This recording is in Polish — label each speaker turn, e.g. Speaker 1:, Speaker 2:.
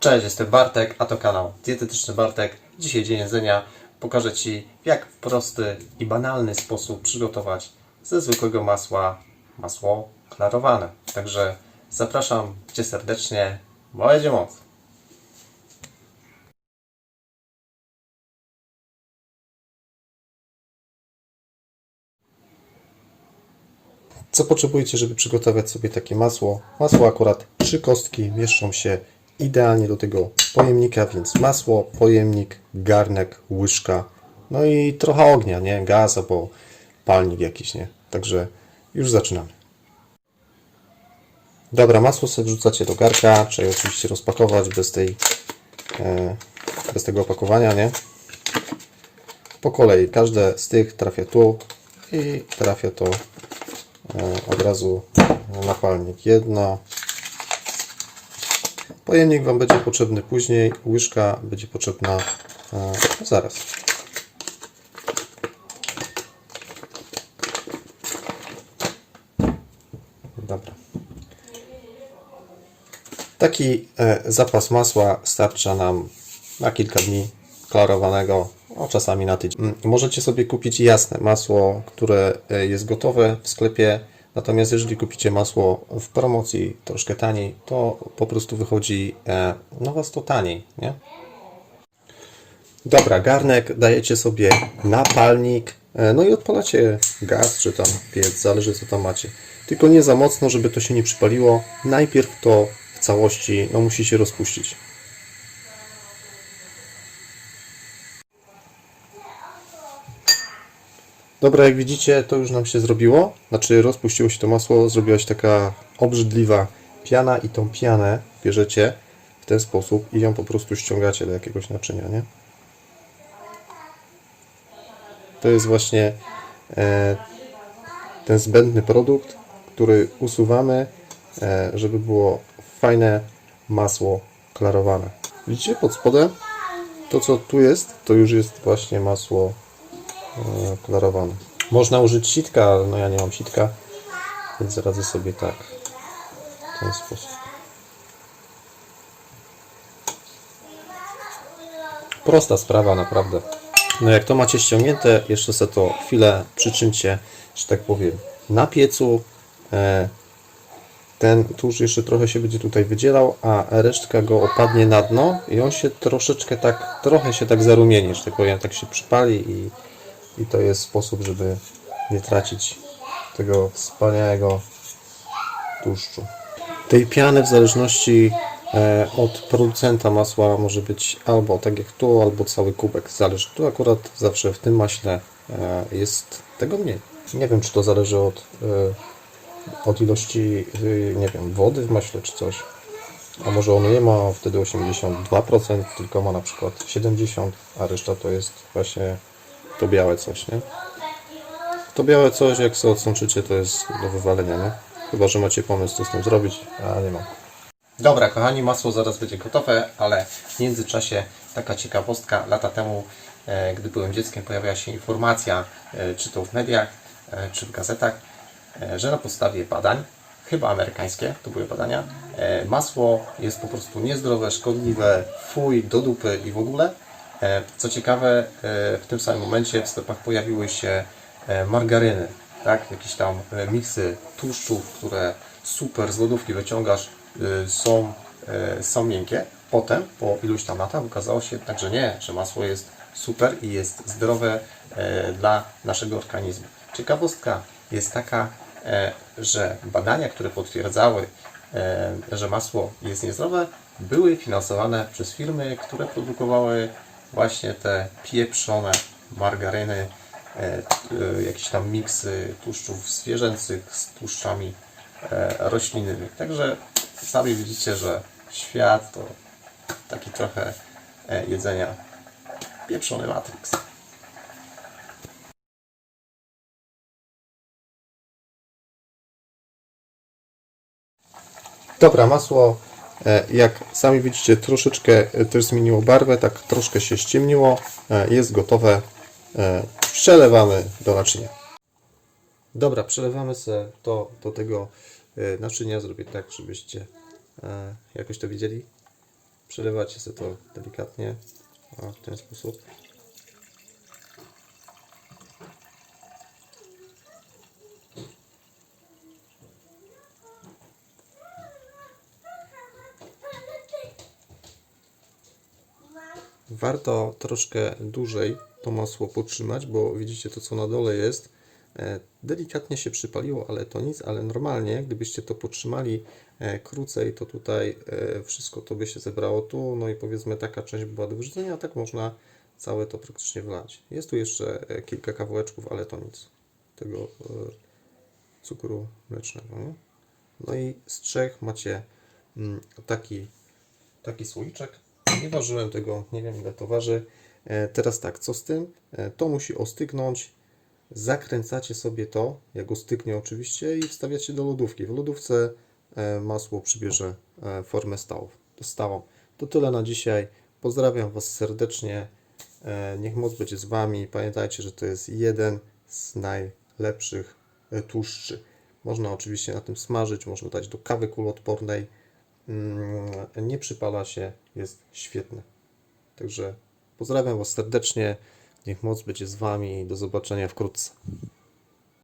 Speaker 1: Cześć, jestem Bartek, a to kanał Dietetyczny Bartek. Dzisiaj dzień jedzenia. Pokażę Ci, jak w prosty i banalny sposób przygotować ze zwykłego masła masło klarowane. Także zapraszam Cię serdecznie. Będzie moc! Co potrzebujecie, żeby przygotować sobie takie masło? Masło akurat trzy kostki mieszczą się idealnie do tego pojemnika, więc masło, pojemnik, garnek, łyżka, no i trochę ognia, nie? Gaz albo palnik jakiś, nie? Także już zaczynamy. Dobra, masło sobie wrzucacie do garka, trzeba je oczywiście rozpakować bez tej, e, bez tego opakowania, nie? Po kolei każde z tych trafia tu i trafia to E, od razu na palnik jedno. Pojemnik Wam będzie potrzebny później, łyżka będzie potrzebna e, zaraz. Dobra. Taki e, zapas masła starcza nam na kilka dni klarowanego, a czasami na tydzień. Możecie sobie kupić jasne masło, które e, jest gotowe w sklepie. Natomiast jeżeli kupicie masło w promocji troszkę taniej, to po prostu wychodzi e, no was to taniej, nie? Dobra, garnek dajecie sobie na palnik, e, no i odpalacie gaz czy tam piec, zależy co tam macie. Tylko nie za mocno, żeby to się nie przypaliło. Najpierw to w całości no, musi się rozpuścić. Dobra, jak widzicie, to już nam się zrobiło. Znaczy, rozpuściło się to masło, zrobiła się taka obrzydliwa piana i tą pianę bierzecie w ten sposób i ją po prostu ściągacie do jakiegoś naczynia, nie? To jest właśnie e, ten zbędny produkt, który usuwamy, e, żeby było fajne masło klarowane. Widzicie pod spodem? To co tu jest, to już jest właśnie masło e, klarowane. Można użyć sitka, no ja nie mam sitka, więc radzę sobie tak, w ten sposób. Prosta sprawa, naprawdę. No jak to macie ściągnięte, jeszcze sobie to chwilę przyczyncie, że tak powiem, na piecu. E, ten tłuszcz jeszcze trochę się będzie tutaj wydzielał, a resztka go opadnie na dno i on się troszeczkę tak, trochę się tak zarumieni, że tak powiem, tak się przypali i, i to jest sposób, żeby nie tracić tego wspaniałego tłuszczu. Tej piany w zależności e, od producenta masła może być albo tak jak tu, albo cały kubek. Zależy. Tu akurat zawsze w tym maśle e, jest tego mniej. Nie wiem, czy to zależy od, e, od ilości, nie wiem, wody w maśle czy coś. A może ono nie ma wtedy 82%, tylko ma na przykład 70%, a reszta to jest właśnie to białe coś, nie? To białe coś, jak sobie odsączycie, to jest do wywalenia, nie? Chyba, że macie pomysł, co z tym zrobić, a nie mam. Dobra, kochani, masło zaraz będzie gotowe, ale w międzyczasie taka ciekawostka. Lata temu, e, gdy byłem dzieckiem, pojawiła się informacja, e, czy to w mediach, e, czy w gazetach, że na podstawie badań, chyba amerykańskie, to były badania, masło jest po prostu niezdrowe, szkodliwe, fuj, do dupy i w ogóle. E, Co ciekawe, e, w tym samym momencie w sklepach pojawiły się e, margaryny, tak? Jakieś tam miksy tłuszczów, które super z lodówki wyciągasz, y, są, są miękkie. Potem, po iluś tam latach, okazało się jednak, że nie, że masło jest super i jest zdrowe dla naszego organizmu. Ciekawostka jest taka, że badania, które potwierdzały, że masło jest niezdrowe, były finansowane przez firmy, które produkowały właśnie te pieprzone margaryny, e, e, jakieś tam miksy tłuszczów zwierzęcych z tłuszczami e, roślinnymi. Także sami widzicie, że świat to taki trochę jedzenia pieprzony Matrix. Dobra, masło, jak sami widzicie, troszeczkę e, też zmieniło barwę, tak troszkę się ściemniło. E, Jest gotowe. E, Przelewamy do naczynia. Dobra, przelewamy sobie to do tego e, naczynia. Zrobię tak, żebyście e, jakoś to widzieli. Przelewacie sobie to delikatnie. O, w ten sposób. Warto troszkę dłużej to masło potrzymać, bo widzicie to co na dole jest. e, Delikatnie się przypaliło, ale to nic, ale normalnie, gdybyście to potrzymali e, krócej, to tutaj e, wszystko to by się zebrało tu, no i powiedzmy taka część była do wyrzucenia, a tak można całe to praktycznie wlać. Jest tu jeszcze kilka kawałeczków, ale to nic. Tego cukru mlecznego. Nie? No i z trzech macie mm, taki taki słoiczek. Nie ważyłem tego, nie wiem ile to waży. E, teraz tak, co z tym? E, to musi ostygnąć. Zakręcacie sobie to, jak ostygnie oczywiście, i wstawiacie do lodówki. W lodówce e, masło przybierze formę stałą. stałą. To tyle na dzisiaj. Pozdrawiam Was serdecznie. Niech moc będzie z Wami. Pamiętajcie, że to jest jeden z najlepszych tłuszczy. Można oczywiście na tym smażyć, można dać do kawy kuloodpornej. Mm, Nie przypala się, jest świetny. Także pozdrawiam Was serdecznie. Niech moc będzie z Wami i do zobaczenia wkrótce.